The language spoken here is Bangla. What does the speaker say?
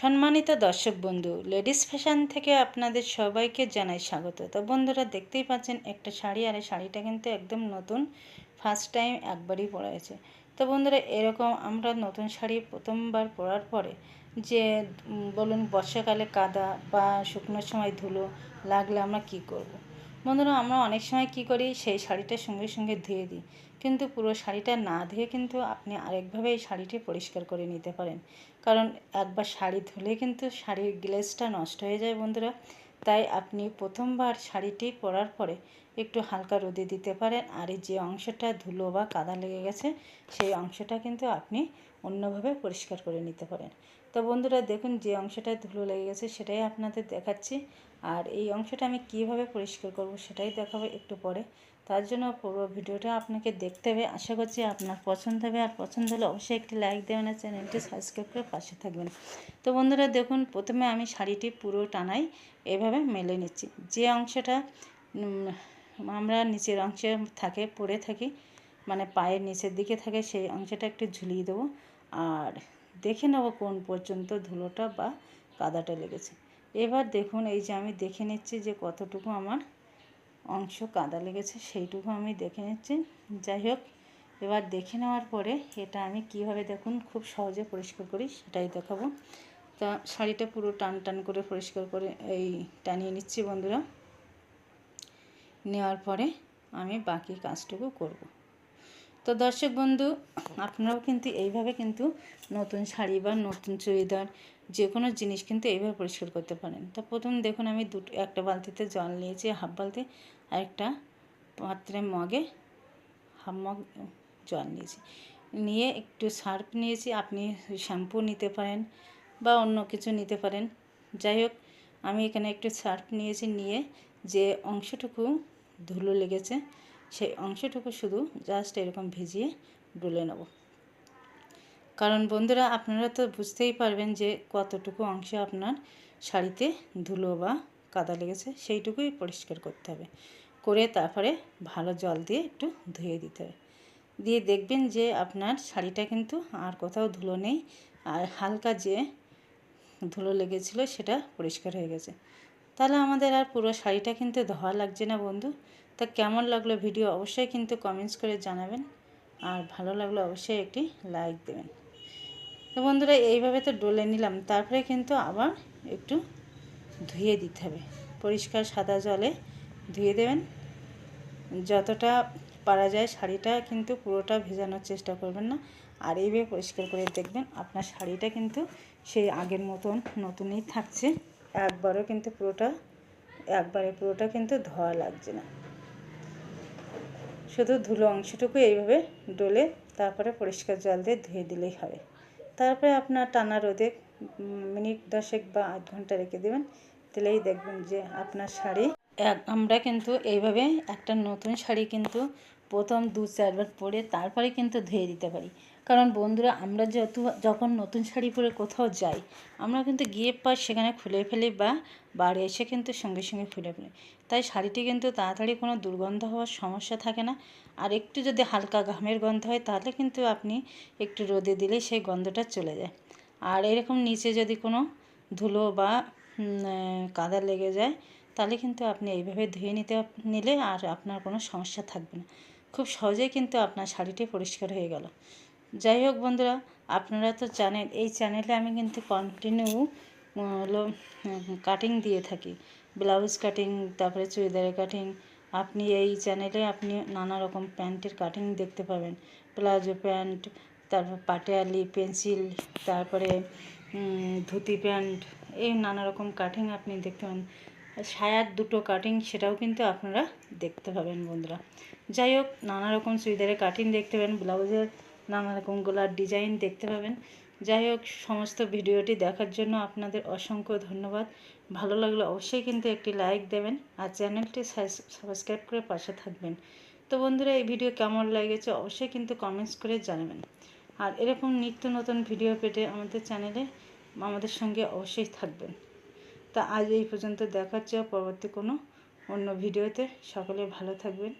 সম্মানিত দর্শক বন্ধু, লেডিস ফ্যাশন থেকে আপনাদের সবাইকে জানাই স্বাগত তো বন্ধুরা, দেখতেই পাচ্ছেন একটা শাড়ি, আর এই শাড়িটা কিন্তু একদম নতুন ফার্স্ট টাইম একবারই পরা হয়েছে তো বন্ধুরা, এরকম আমরা নতুন শাড়ি প্রথমবার পরার পরে যে বলুন বর্ষাকালে কাদা বা শুকনোর সময় ধুলো লাগলে আমরা কি করব। বন্ধুরা, আমরা অনেক সময় কি করি, সেই শাড়িটা সঙ্গে সঙ্গে ধুয়ে দিই। কিন্তু পুরো শাড়িটা না ধুয়ে কিন্তু আপনি আরেকভাবে এই শাড়িটি পরিষ্কার করে নিতে পারেন। কারণ একবার শাড়ি ধুলে কিন্তু শাড়ির গ্লেসটা নষ্ট হয়ে যায় বন্ধুরা। তাই আপনি প্রথমবার শাড়িটি পরার পরে একটু হালকা রোদে দিতে পারেন। আর এই যে অংশটা ধুলো বা কাদা লেগে গেছে, সেই অংশটা কিন্তু আপনি অন্যভাবে পরিষ্কার করে নিতে পারেন। তো বন্ধুরা, দেখুন যে অংশটা ধুলো লেগে গেছে, সেটাই আপনাদের দেখাচ্ছি। আর এই অংশটা আমি কীভাবে পরিষ্কার করব সেটাই দেখাবো একটু পরে। তার জন্য পুরো ভিডিওটা আপনাকে দেখতে হবে। আশা করছি আপনার পছন্দ হবে। আর পছন্দ হলে অবশ্যই একটি লাইক দেবেন আর চ্যানেলটি সাবস্ক্রাইব করে পাশে থাকবেন। তো বন্ধুরা, দেখুন, প্রথমে আমি শাড়িটি পুরো টানাই এভাবে মেলে নিচ্ছি। যে অংশটা আমরা নিচের অংশে থাকে, পড়ে থাকি মানে পায়ের নিচের দিকে থাকে, সেই অংশটা একটু ঝুলিয়ে দেবো। আর দেখে নেব কোন পর্যন্ত ধুলোটা বা কাদাটা লেগেছে। এবার দেখুন, এই যে আমি দেখে নিচ্ছি যে কতটুকু আমার অংশ কাদা লেগেছে, সেইটুকু আমি দেখে নিচ্ছি। যাই হোক, এবার দেখে নেওয়ার পরে এটা আমি কীভাবে দেখুন, খুব সহজে পরিষ্কার করি, সেটাই দেখাবো। তা শাড়িটা পুরো টান টান করে পরিষ্কার করে এই টানিয়ে নিচ্ছি বন্ধুরা। নেওয়ার পরে আমি বাকি কাজটুকু করব। তো দর্শক বন্ধু, আপনারাও কিন্তু এইভাবে কিন্তু নতুন শাড়ি বা নতুন চুড়িদার যে কোনো জিনিস কিন্তু এইভাবে পরিষ্কার করতে পারেন। তা প্রথম দেখুন আমি দুটো, একটা বালতিতে জল নিয়েছি, হাফ বালতি, আর একটা পাত্রের মগে হাফ মগ জল নিয়েছি। নিয়ে একটু সার্ফ নিয়েছি, আপনি শ্যাম্পু নিতে পারেন বা অন্য কিছু নিতে পারেন। যাই হোক, আমি এখানে একটু সার্ফ নিয়েছি, নিয়ে যে অংশটুকু ধুলো লেগেছে, সেই অংশটুকু শুধু জাস্ট এরকম ভিজিয়ে ডুলে নেব। কারণ বন্ধুরা, আপনারা তো বুঝতেই পারবেন যে কতটুকু অংশ আপনার শাড়িতে ধুলো বা কাদা লেগেছে, সেইটুকুই পরিষ্কার করতে হবে। করে তারপরে ভালো জল দিয়ে একটু ধুয়ে দিতে হবে। দিয়ে দেখবেন যে আপনার শাড়িটা কিন্তু আর কোথাও ধুলো নেই, আর হালকা যে ধুলো লেগেছিলো সেটা পরিষ্কার হয়ে গেছে। তাহলে আমাদের আর পুরো শাড়িটা কিন্তু ধোয়া লাগছে না বন্ধু। তা কেমন লাগল ভিডিও অবশ্যই কিন্তু কমেন্টস করে জানাবেন। আর ভালো লাগল অবশ্যই একটি লাইক দেবেন। তো বন্ধুরা, এইভাবে তো ডলে নিলাম, তারপরে কিন্তু আবার একটু ধুয়ে দিতে হবে। পরিষ্কার সাদা জলে ধুয়ে দেবেন। যতটা পারা যায় শাড়িটা কিন্তু পুরোটা ভেজানোর চেষ্টা করবেন না। আর এইভাবে পরিষ্কার করে দেখবেন আপনার শাড়িটা কিন্তু সেই আগের মতন নতুনই থাকছে। একবারও কিন্তু পুরোটা, একবারে পুরোটা কিন্তু ধোয়া লাগছে না। শুধু ধুলো অংশটুকু এইভাবে ডলে তারপরে পরিষ্কার জল দিয়ে ধুয়ে দিলেই হবে। তারপরে আপনার টানা রোদে মিনিট দশেক বা আধ ঘণ্টা রেখে দেবেন, দিলেই দেখবেন যে আপনার শাড়ি আমরা কিন্তু এইভাবে একটা নতুন শাড়ি কিন্তু প্রথম দু চারবার পরে তারপরে কিন্তু ধুয়ে দিতে পারি। কারণ বন্ধুরা, আমরা যত যখন নতুন শাড়ি পরে কোথাও যাই, আমরা কিন্তু গিয়ে পর সেখানে খুলে ফেলি বা বাড়ি এসে কিন্তু সঙ্গে সঙ্গে খুলে ফেলি। তাই শাড়িটি কিন্তু তাড়াতাড়ি কোনো দুর্গন্ধ হওয়ার সমস্যা থাকে না। আর একটু যদি হালকা ঘামের গন্ধ হয়, তাহলে কিন্তু আপনি একটু রোদে দিলে সেই গন্ধটা চলে যায়। আর এরকম নিচে যদি কোনো ধুলো বা কাদা লেগে যায়, তাহলে কিন্তু আপনি এইভাবে ধুয়ে নিতে, নিলে আর আপনার কোনো সমস্যা থাকবে না। খুব সহজেই কিন্তু আপনার শাড়িটি পরিষ্কার হয়ে গেল। যাই হোক বন্ধুরা, আপনারা তো জানেন, এই চ্যানেলে আমি কিন্তু কন্টিনিউ হলো কাটিং দিয়ে থাকি। ব্লাউজ কাটিং তারপরে চুড়িদারের কাটিং আপনি এই চ্যানেলে আপনি নানা রকম প্যান্টের কাটিং দেখতে পাবেন। প্লাজো প্যান্ট, তারপর পাটিয়ালি, পেন্সিল, তারপরে ধুতি প্যান্ট, এই নানা রকম কাটিং আপনি দেখতে পাবেন। সায়ার দুটো কাটিং সেটাও কিন্তু আপনারা দেখতে পাবেন বন্ধুরা। যাই হোক, নানা রকম চুড়িদারের কাটিং দেখতে পাবেন, ব্লাউজের নানা রকম গোলার ডিজাইন দেখতে পাবেন। যাই হোক, সমস্ত ভিডিওটি দেখার জন্য আপনাদের অসংখ্য ধন্যবাদ। ভালো লাগলে অবশ্যই কিন্তু একটি লাইক দেবেন আর চ্যানেলটি সাবস্ক্রাইব করে পাশে থাকবেন। তো বন্ধুরা, এই ভিডিও কেমন লেগেছে অবশ্যই কিন্তু কমেন্টস করে জানাবেন। আর এরকম নিত্য নতুন ভিডিও পেতে আমাদের চ্যানেলে আমাদের সঙ্গে অবশ্যই থাকবেন। তা আজ এই পর্যন্ত দেখাচ্ছে পরবর্তী কোনো অন্য ভিডিওতে। সকলে ভালো থাকবেন।